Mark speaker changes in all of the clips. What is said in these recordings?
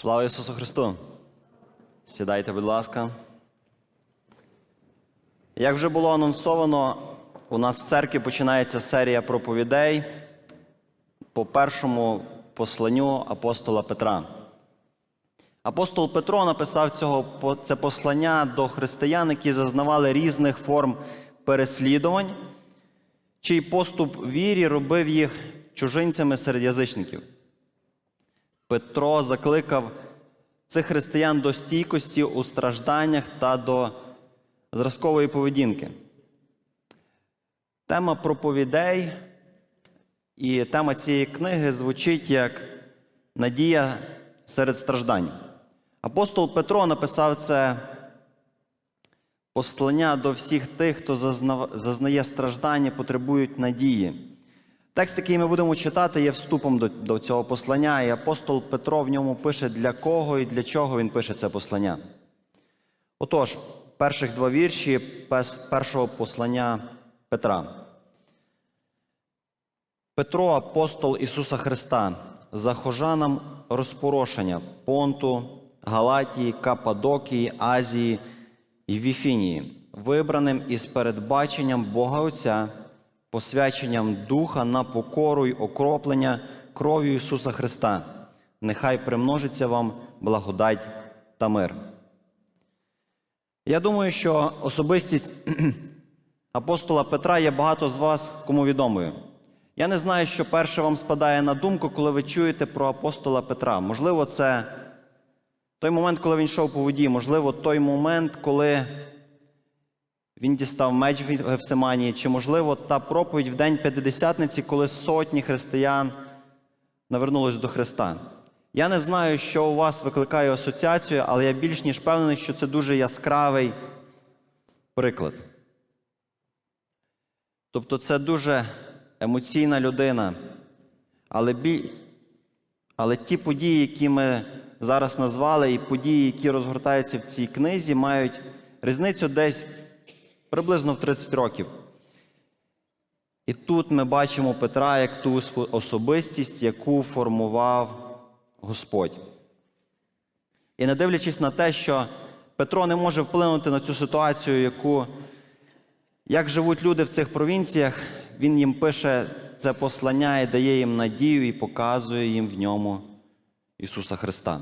Speaker 1: Слава Ісусу Христу! Сідайте, будь ласка. Як вже було анонсовано, у нас в церкві починається серія проповідей по першому посланню апостола Петра. Апостол Петро написав цього, це послання до християн, які зазнавали різних форм переслідувань, чий поступ вірі робив їх чужинцями серед язичників. Петро закликав цих християн до стійкості у стражданнях та до зразкової поведінки. Тема проповідей і тема цієї книги звучить як надія серед страждань. Апостол Петро написав це послання до всіх тих, хто зазнає страждання, потребують надії. Текст, який ми будемо читати, є вступом до, до цього послання, і апостол Петро в ньому пише, для кого і для чого він пише це послання. Отож, перших два вірші першого послання Петра. Петро, апостол Ісуса Христа, захожанам розпорошення Понту, Галатії, Кападокії, Азії і Віфінії, вибраним із передбаченням Бога Отця, посвяченням Духа на покору й окроплення кров'ю Ісуса Христа. Нехай примножиться вам благодать та мир. Я думаю, що особистість апостола Петра є багато з вас кому відомою. Я не знаю, що перше вам спадає на думку, коли ви чуєте про апостола Петра. Можливо, це той момент, коли він йшов по воді, можливо, той момент, коли він дістав меч в Гефсиманії, чи, можливо, та проповідь в день П'ятидесятниці, коли сотні християн навернулись до Христа. Я не знаю, що у вас викликає асоціацію, але я більш ніж впевнений, що це дуже яскравий приклад. Тобто це дуже емоційна людина. Але, бі... Але ті події, які ми зараз назвали, і події, які розгортаються в цій книзі, мають різницю десь приблизно в 30 років. І тут ми бачимо Петра як ту особистість, яку формував Господь. І не дивлячись на те, що Петро не може вплинути на цю ситуацію, яку як живуть люди в цих провінціях, він їм пише це послання і дає їм надію і показує їм в ньому Ісуса Христа.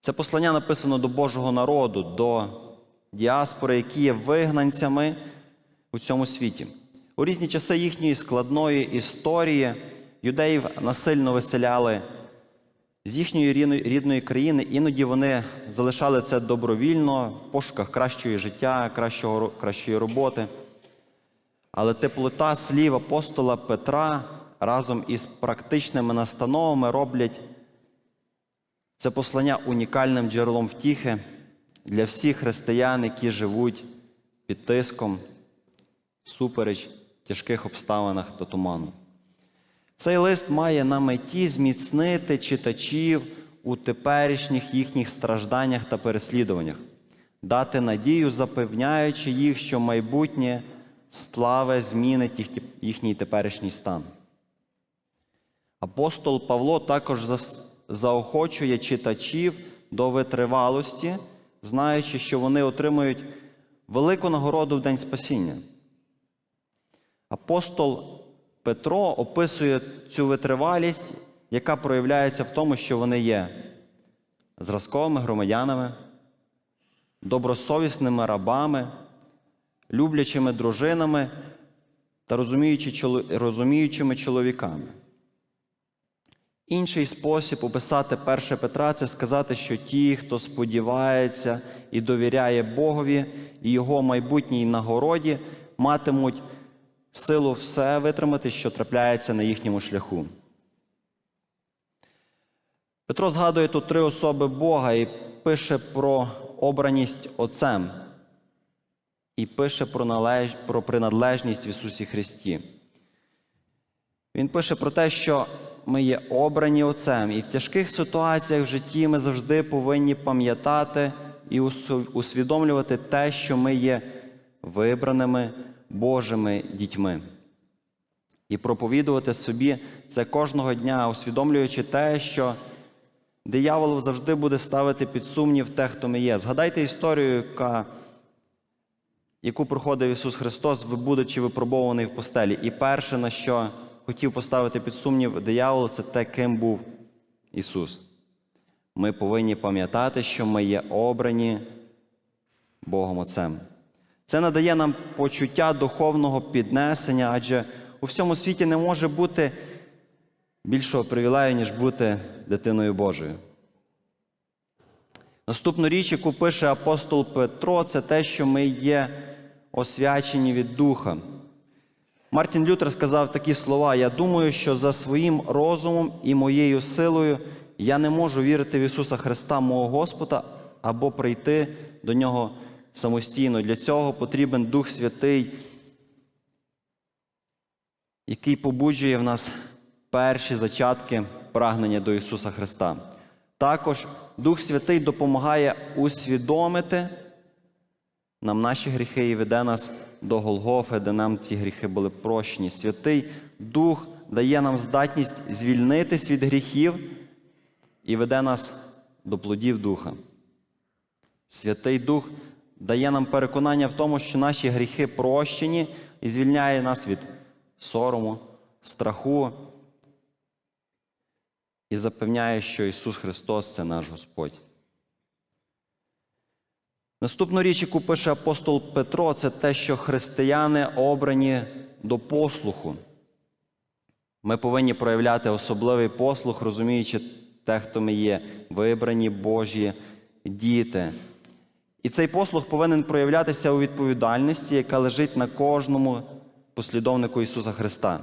Speaker 1: Це послання написано до Божого народу, до діаспори, які є вигнанцями у цьому світі. У різні часи їхньої складної історії юдеїв насильно виселяли з їхньої рідної- країни, іноді вони залишали це добровільно в пошуках кращої життя, кращого, кращої роботи. Але теплота слів апостола Петра разом із практичними настановами роблять це послання унікальним джерелом втіхи для всіх християн, які живуть під тиском, супереч тяжких обставинах та туману. Цей лист має на меті зміцнити читачів у теперішніх їхніх стражданнях та переслідуваннях, дати надію, запевняючи їх, що майбутнє славе змінить їхній теперішній стан. Апостол Павло також заохочує читачів до витривалості, знаючи, що вони отримують велику нагороду в день спасіння. Апостол Петро описує цю витривалість, яка проявляється в тому, що вони є зразковими громадянами, добросовісними рабами, люблячими дружинами та розуміючими чоловіками. Інший спосіб описати 1 Петра це сказати, що ті, хто сподівається і довіряє Богові і Його майбутній нагороді, матимуть силу все витримати, що трапляється на їхньому шляху. Петро згадує тут три особи Бога і пише про обраність Отцем, і пише про, належ... про приналежність в Ісусі Христі. Він пише про те, що ми є обрані Отцем, і в тяжких ситуаціях в житті ми завжди повинні пам'ятати і усвідомлювати те, що ми є вибраними Божими дітьми. І проповідувати собі це кожного дня, усвідомлюючи те, що диявол завжди буде ставити під сумнів те, хто ми є. Згадайте історію, яка, яку проходив Ісус Христос, будучи випробований в постелі. І перше, на що хотів поставити під сумнів диявол, це те, ким був Ісус. Ми повинні пам'ятати, що ми є обрані Богом Отцем. Це надає нам почуття духовного піднесення, адже у всьому світі не може бути більшого привілею, ніж бути дитиною Божою. Наступну річ, яку пише апостол Петро, це те, що ми є освячені від Духа. Мартін Лютер сказав такі слова: Я думаю, що за своїм розумом і моєю силою я не можу вірити в Ісуса Христа, мого Господа, або прийти до Нього самостійно. Для цього потрібен Дух Святий, який побуджує в нас перші зачатки прагнення до Ісуса Христа. Також Дух Святий допомагає усвідомити нам наші гріхи і веде нас до Голгофи, де нам ці гріхи були прощені. Святий Дух дає нам здатність звільнитись від гріхів і веде нас до плодів Духа. Святий Дух дає нам переконання в тому, що наші гріхи прощені і звільняє нас від сорому, страху і запевняє, що Ісус Христос це наш Господь. Наступну річ, яку пише апостол Петро, це те, що християни обрані до послуху. Ми повинні проявляти особливий послух, розуміючи те, хто ми є, вибрані Божі діти. І цей послух повинен проявлятися у відповідальності, яка лежить на кожному послідовнику Ісуса Христа.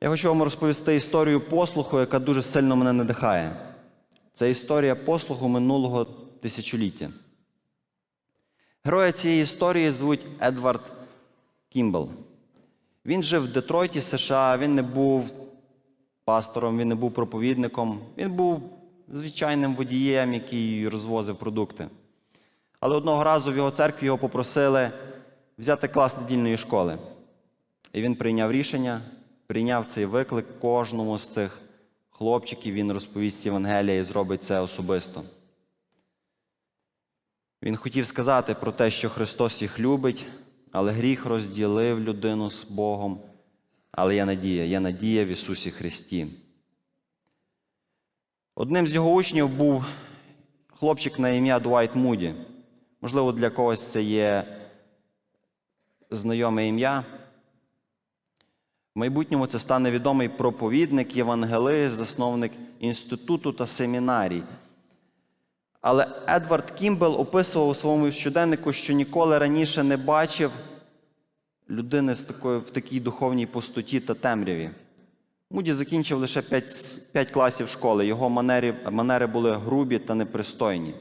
Speaker 1: Я хочу вам розповісти історію послуху, яка дуже сильно мене надихає. Це історія послуху минулого тисячоліття. Героя цієї історії звуть Едвард Кімбл. Він жив в Детройті, США, він не був пастором, він не був проповідником, він був звичайним водієм, який розвозив продукти. Але одного разу в його церкві його попросили взяти клас недільної школи. І він прийняв рішення, прийняв цей виклик кожному з цих хлопчиків, він розповість Євангелія і зробить це особисто. Він хотів сказати про те, що Христос їх любить, але гріх розділив людину з Богом. Але є надія, є надія в Ісусі Христі. Одним з його учнів був хлопчик на ім'я Дуайт Муді. Можливо, для когось це є знайоме ім'я. В майбутньому це стане відомий проповідник, євангелист, засновник інституту та семінарій. Але Едвард Кімбел описував у своєму щоденнику, що ніколи раніше не бачив людини з такою, в такій духовній пустоті та темряві. Муді закінчив лише 5, 5 класів школи. Його манери, манери були грубі та непристойні.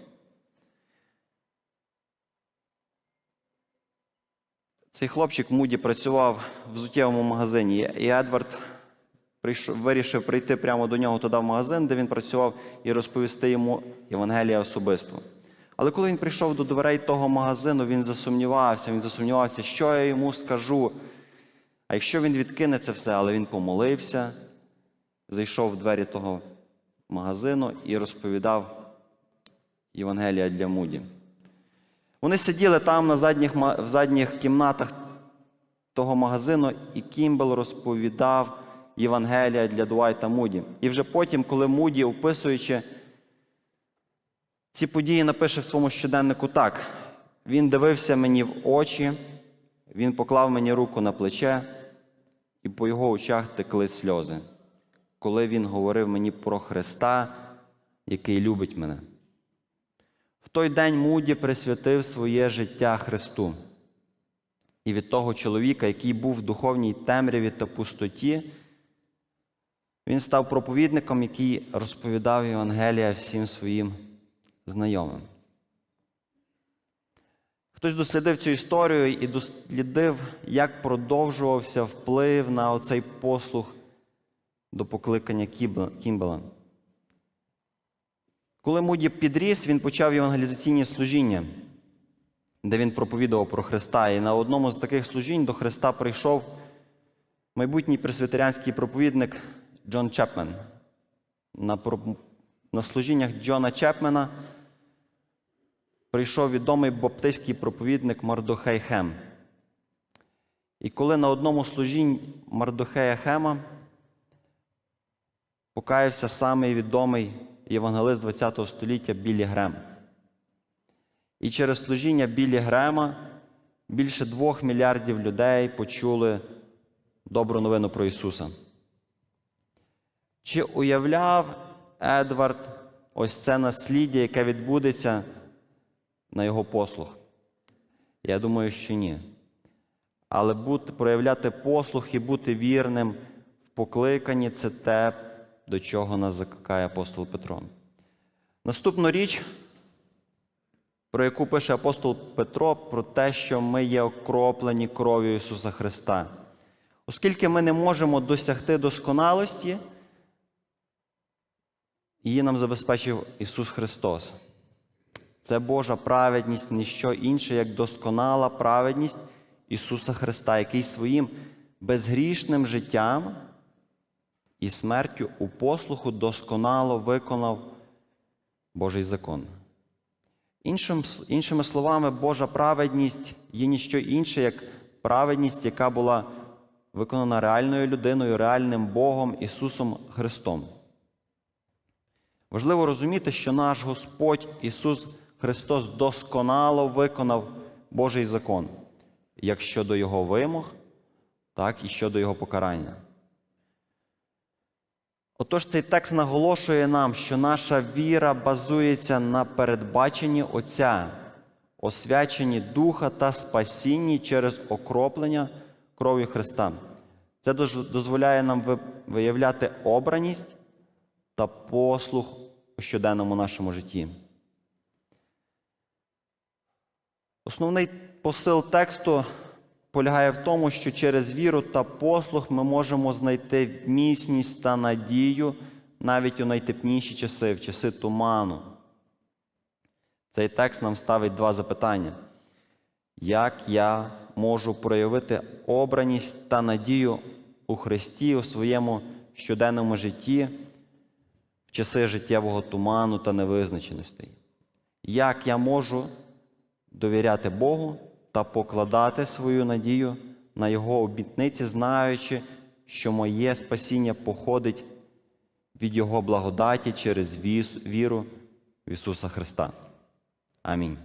Speaker 1: Цей хлопчик Муді працював в взуттєвому магазині, і Едвард прийшов, вирішив прийти прямо до нього туди в магазин, де він працював, і розповісти йому Євангелія особисто. Але коли він прийшов до дверей того магазину, він засумнівався, він засумнівався, що я йому скажу. А якщо він відкине це все, але він помолився, зайшов в двері того магазину і розповідав Євангелія для Муді. Вони сиділи там на задніх, в задніх кімнатах того магазину, і Кімбел розповідав Євангелія для Дуайта Муді. І вже потім, коли Муді, описуючи ці події, напише в своєму щоденнику так: він дивився мені в очі, він поклав мені руку на плече, і по його очах текли сльози, коли він говорив мені про Христа, який любить мене. В той день Муді присвятив своє життя Христу. І від того чоловіка, який був в духовній темряві та пустоті, він став проповідником, який розповідав Євангелія всім своїм знайомим. Хтось дослідив цю історію і дослідив, як продовжувався вплив на оцей послух до покликання Кімбела. Коли Муді підріс, він почав євангелізаційні служіння, де він проповідував про Христа. І на одному з таких служінь до Христа прийшов майбутній пресвітеріанський проповідник Джон Чепмен. на, на служіннях Джона Чепмена прийшов відомий баптистський проповідник Мардохей Хем. І коли на одному служінні Мардохея Хема покаявся самий відомий євангелист ХХ століття Білі Грем. І через служіння Білі Грема більше двох мільярдів людей почули добру новину про Ісуса. Чи уявляв Едвард ось це насліддя, яке відбудеться на його послуг? Я думаю, що ні. Але бути, проявляти послух і бути вірним в покликанні це те, до чого нас закликає апостол Петро. Наступну річ, про яку пише апостол Петро, про те, що ми є окроплені кров'ю Ісуса Христа. Оскільки ми не можемо досягти досконалості, її нам забезпечив Ісус Христос. Це Божа праведність, ніщо інше, як досконала праведність Ісуса Христа, який своїм безгрішним життям і смертю у послуху досконало виконав Божий закон. Іншим, іншими словами, Божа праведність є ніщо інше, як праведність, яка була виконана реальною людиною, реальним Богом Ісусом Христом. Важливо розуміти, що наш Господь Ісус Христос досконало виконав Божий закон, як щодо Його вимог, так і щодо Його покарання. Отож, цей текст наголошує нам, що наша віра базується на передбаченні Отця, освяченні Духа та спасінні через окроплення кров'ю Христа. Це дозволяє нам виявляти обраність та послух щоденному нашому житті. Основний посил тексту полягає в тому, що через віру та послух ми можемо знайти міцність та надію навіть у найтепліші часи, в часи туману. Цей текст нам ставить два запитання. Як я можу проявити обраність та надію у Христі у своєму щоденному житті часи життєвого туману та невизначеностей? Як я можу довіряти Богу та покладати свою надію на Його обітниці, знаючи, що моє спасіння походить від Його благодаті через віру в Ісуса Христа. Амінь.